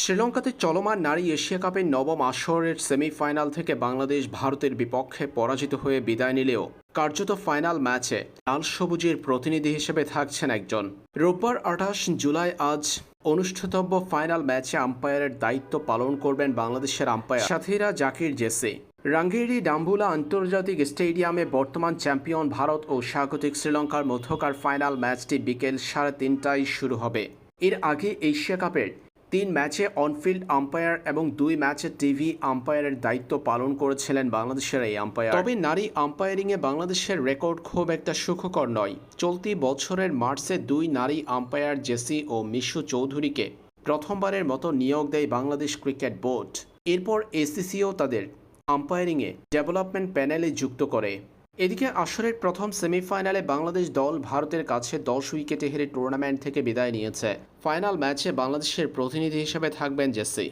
শ্রীলঙ্কাতে চলমান নারী এশিয়া কাপের নবম আসরের সেমিফাইনাল থেকে বাংলাদেশ ভারতের বিপক্ষে পরাজিত হয়ে বিদায় নিলেও কার্যত ফাইনাল ম্যাচে লাল সবুজের প্রতিনিধি হিসেবে থাকছেন একজন। রোববার আঠাশ জুলাই আজ অনুষ্ঠিতব্য ফাইনাল ম্যাচে আম্পায়ারের দায়িত্ব পালন করবেন বাংলাদেশের আম্পায়ার সাথীরা জাকির জেসি। রাঙ্গেরি ডাম্বুলা আন্তর্জাতিক স্টেডিয়ামে বর্তমান চ্যাম্পিয়ন ভারত ও স্বাগতিক শ্রীলঙ্কার মধ্যকার ফাইনাল ম্যাচটি বিকেল সাড়ে তিনটায় শুরু হবে। এর আগে এশিয়া কাপের তিন ম্যাচে অনফিল্ড আম্পায়ার এবং দুই ম্যাচে টিভি আম্পায়ারের দায়িত্ব পালন করেছিলেন বাংলাদেশের এই আম্পায়ার। তবে নারী আম্পায়ারিংয়ে বাংলাদেশের রেকর্ড খুব একটা সুখকর নয়। চলতি বছরের মার্চে দুই নারী আম্পায়ার জেসি ও মিশু চৌধুরীকে প্রথমবারের মতো নিয়োগ দেয় বাংলাদেশ ক্রিকেট বোর্ড। এরপর এসিসিও তাদের আম্পায়ারিংয়ে ডেভেলপমেন্ট প্যানেলে যুক্ত করে। এদিকে আসরের প্রথম সেমিফাইনালে বাংলাদেশ দল ভারতের কাছে দশ উইকেটে হেরে টুর্নামেন্ট থেকে বিদায় নিয়েছে। ফাইনাল ম্যাচে বাংলাদেশের প্রতিনিধি হিসেবে থাকবেন জেসি।